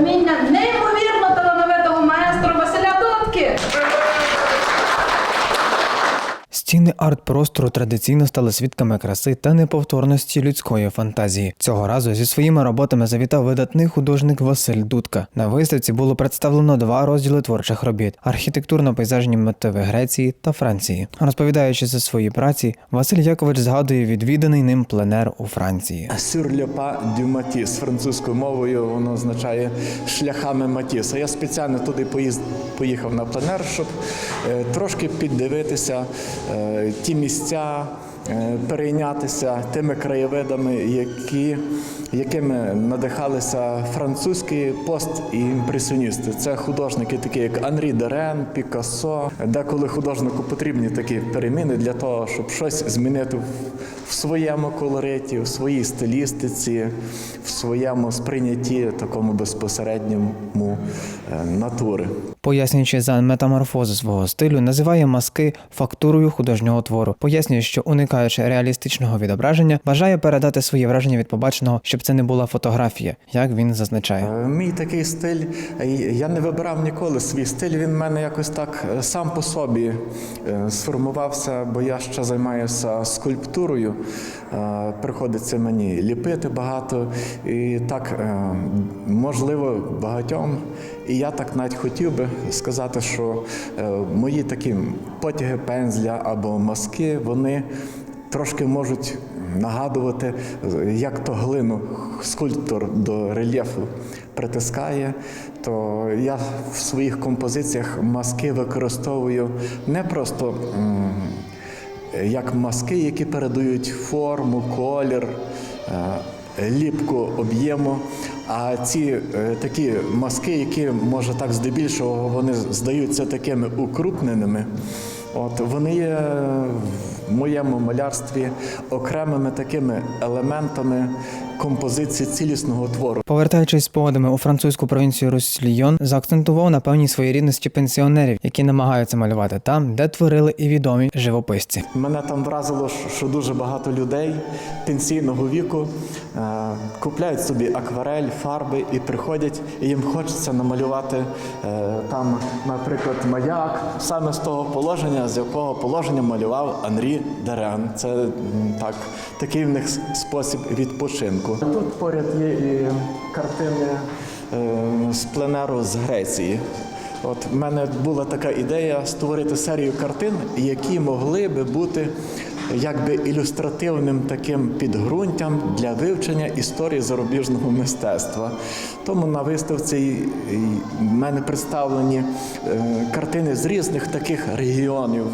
вміння неймовірно Стіни арт-простору традиційно стали свідками краси та неповторності людської фантазії. Цього разу зі своїми роботами завітав видатний художник Василь Дудка. На виставці було представлено два розділи творчих робіт: архітектурно-пейзажні мотиви Греції та Франції. Розповідаючи за свої праці, Василь Якович згадує відвіданий ним пленер у Франції. Le pas французькою мовою воно означає шляхами Матіса. Я спеціально туди поїхав на пленер, щоб е, трошки піддивитися е, ті місця, е, перейнятися тими краєвидами, які, якими надихалися французькі пост-імпресіоністи. Це художники, такі як Анрі Дерен, Пікассо. Деколи художнику потрібні такі переміни для того, щоб щось змінити в- в своєму колориті, в своїй стилістиці, в своєму сприйнятті такому безпосередньому е, натури. Пояснюючи за метаморфози свого стилю, називає маски фактурою художнього твору. Пояснює, що уникаючи реалістичного відображення, бажає передати свої враження від побаченого, щоб це не була фотографія, як він зазначає. Е, Мій такий стиль, е, я не вибирав ніколи свій стиль. Він в мене якось так сам по собі сформувався, бо я ще займаюся скульптурою. Е, Приходиться мені ліпити багато, і так е, можливо багатьом. І я так навіть хотів би сказати, що е, мої такі потяги пензля або маски, вони трошки можуть нагадувати, як то глину скульптор до рельєфу притискає, то я в своїх композиціях маски використовую не просто як маски, які передають форму, колір, е, ліпку об'єму. А ці е, такі маски, які може так здебільшого вони здаються такими укрупненими. От вони є в моєму малярстві окремими такими елементами композиції цілісного твору. Повертаючись спогадами у французьку провінцію Руссільйон, заакцентував на певній своєрідності пенсіонерів, які намагаються малювати там, де творили і відомі живописці. Мене там вразило, що- що дуже багато людей пенсійного віку е, купляють собі акварель, фарби і приходять, і їм хочеться намалювати е, там, наприклад, маяк саме з того положення, з якого положення малював Анрі Дерен. Це так, такий в них спосіб відпочинку. Тут поряд є і картини е, з пленеру з Греції. От в мене була така ідея створити серію картин, які могли би бути якби ілюстративним таким підґрунтям для вивчення історії зарубіжного мистецтва. Тому на виставці в мене представлені е, картини з різних таких регіонів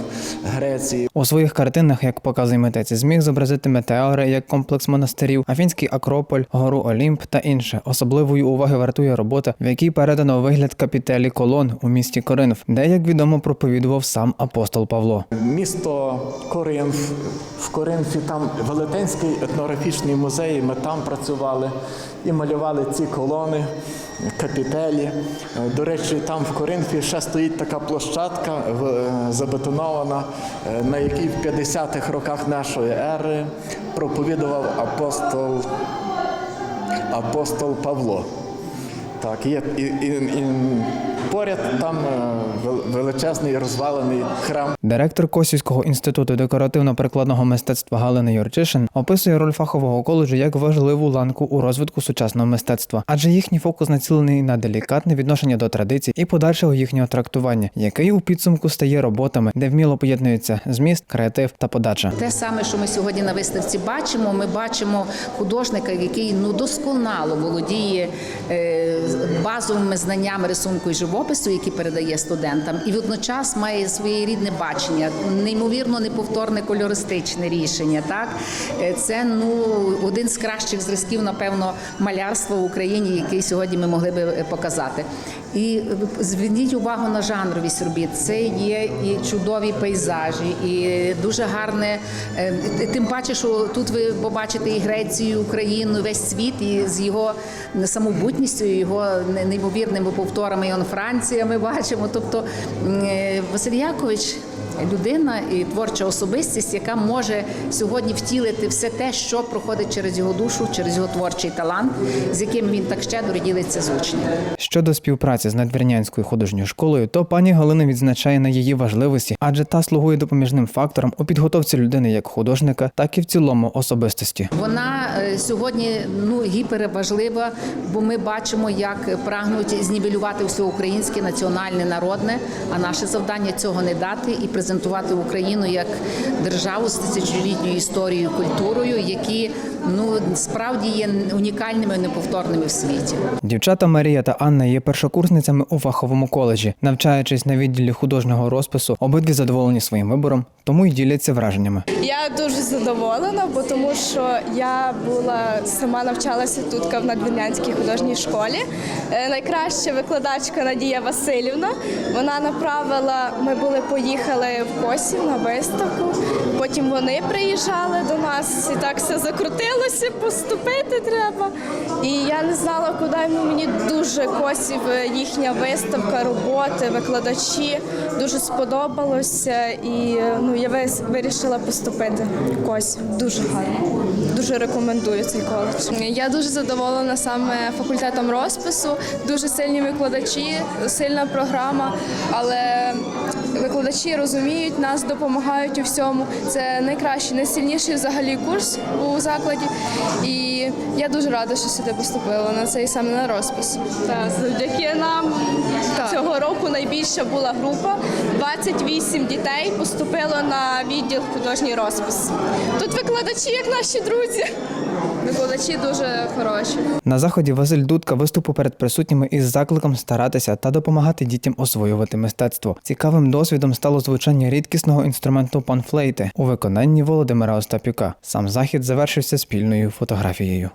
Греції, У своїх картинах, як показує митець, зміг зобразити метеори як комплекс монастирів, Афінський Акрополь, гору Олімп та інше. Особливої уваги вартує робота, в якій передано вигляд капітелі колон у місті Коринф, де, як відомо, проповідував сам апостол Павло. Місто Коринф. В Коринфі там Велетенський етнографічний музей. Ми там працювали і малювали ці колони, капітелі. До речі, там в Коринфі ще стоїть така площадка е, забетонована, е, на якій в 50-х роках нашої ери проповідував апостол, апостол Павло. Так, є і, і, і поряд там е, величезний розвалений храм Директор Косівського інституту декоративно-прикладного мистецтва Галина Юрчишин описує роль фахового коледжу як важливу ланку у розвитку сучасного мистецтва, адже їхній фокус націлений на делікатне відношення до традицій і подальшого їхнього трактування, який у підсумку стає роботами, де вміло поєднується зміст, креатив та подача. Те саме, що ми сьогодні на виставці бачимо, ми бачимо художника, який ну досконало володіє е, базовими знаннями рисунку і живопису, які передає студентам, і водночас має своє рідне бачення, неймовірно неповторне кольористичне рішення. Так Е, це ну один з кращих зразків, напевно, малярства в Україні, який сьогодні ми могли би е, показати. І зверніть увагу на жанровість робіт. Це є і чудові пейзажі, і дуже гарне. е, Тим паче, що тут ви побачите і Грецію, і Україну, і весь світ, і з його самобутністю, його неймовірними повторами. І он Франція ми бачимо. Тобто е, Василь Якович людина і творча особистість, яка може сьогодні втілити все те, що проходить через його душу, через його творчий талант, з яким він так щедро ділиться з учнями. Щодо співпраці з надвірнянською художньою школою, то пані Галина відзначає на її важливості, адже та слугує допоміжним фактором у підготовці людини як художника, так і в цілому особистості. Вона е, сьогодні ну гіперважлива, бо ми бачимо, як прагнуть знівелювати все українське, національне, народне. А наше завдання цього не дати і презентувати Україну як державу з тисячолітньою історією, культурою, які ну справді є унікальними, і неповторними в світі. Дівчата Марія та Анна є першокурсницями у фаховому коледжі. Навчаючись на відділі художнього розпису, обидві задоволені своїм вибором, тому й діляться враженнями. Я дуже задоволена, бо тому що я була сама навчалася тут в Надвірнянській художній школі. Е, Найкраща викладачка Надія Васильівна. Вона направила. Ми були поїхали в Косів на виставку. Потім вони приїжджали до нас, і так все закрутилося. Поступити треба. І я не знала, куди мені дуже косів е, їхня виставка, роботи, викладачі. Дуже сподобалося, і е, ну я вирішила поступити в Косів. Дуже гарно. Дуже рекомендую цей коледж. Я дуже задоволена саме факультетом розпису, дуже сильні викладачі, сильна програма, але викладачі розуміють нас, допомагають у всьому. Це найкращий, найсильніший взагалі курс у закладі. І я дуже рада, що сюди поступила на цей саме на розпис. Та завдяки нам Так. цього року найбільша була група. 28 дітей поступило на відділ художній розпис. Тут викладачі, як наші друзі. Викладачі дуже хороші. На заході Василь Дудка виступив перед присутніми із закликом старатися та допомагати дітям освоювати мистецтво. Цікавим досвідом стало звучання рідкісного інструменту панфлейти у виконанні Володимира Остапюка. Сам захід завершився спільною фотографією.